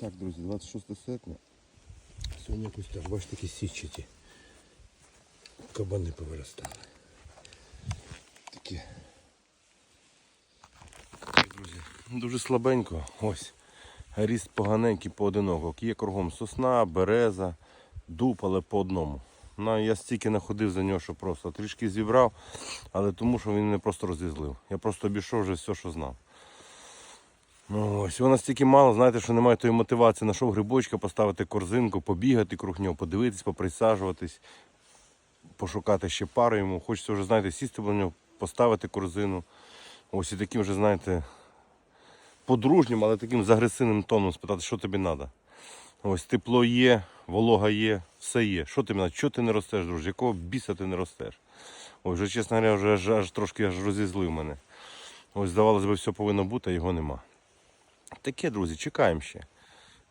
Так, друзі, 26 серпня. Сьогодні якось так, бачите, такі січаті. Кабани повиростали. Такі. Так, друзі. Дуже слабенько. Ось. Ріст поганенький поодиноко. Є кругом сосна, береза, дуб, але по одному. Ну, я стільки находив за нього, що просто трішки зібрав, але тому, що він мене просто розізлив. Я просто обійшов вже все, що знав. Ну, ось, його настільки мало, знаєте, що немає тої мотивації. Нашов грибочка, поставити корзинку, побігати круг нього, подивитись, поприсаджуватись, пошукати ще пару йому. Хочеться вже, знаєте, сісти на нього, поставити корзину. Ось і таким вже, знаєте, подружнім, але таким з агресивним тоном спитати, що тобі треба. Ось тепло є, волога є, все є. Що тобі треба? Чого ти не ростеш, друже? Якого біса ти не ростеш? Ось вже, чесно говоря, вже аж, аж трошки аж розізлив мене. Ось, здавалося б, все повинно бути, а його нема. Таке, друзі, чекаємо ще.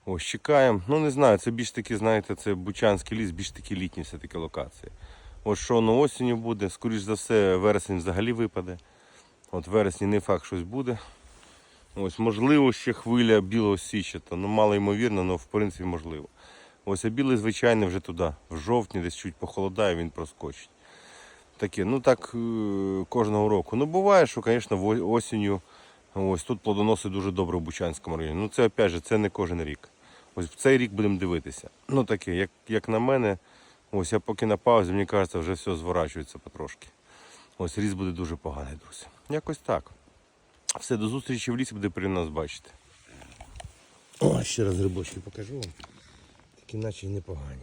Ось чекаємо. Ну не знаю, це більш таки, знаєте, це Бучанський ліс, більш такі літні все-таки локації. Ось що воно осінню буде, скоріш за все, вересень взагалі випаде. От вересні не факт щось буде. Ось, можливо, ще хвиля білого січата. Ну, мало ймовірно, але в принципі можливо. Ось а білий, звичайний, вже туди, в жовтні, десь чуть похолодає, він проскочить. Таке, ну так е, кожного року. Ну буває, що, звісно, осінню ось тут плодоноси дуже добре в Бучанському районі. Ну це опять же, це не кожен рік. Ось в цей рік будемо дивитися. Ну таке, як, як на мене, ось я поки на паузі, мені кажеться, вже все зворачується потрошки. Ось ріст буде дуже поганий, друзі. Якось так. Все, до зустрічі в лісі буде при нас бачити. О, ще раз грибочки покажу вам. Такі наче непогані.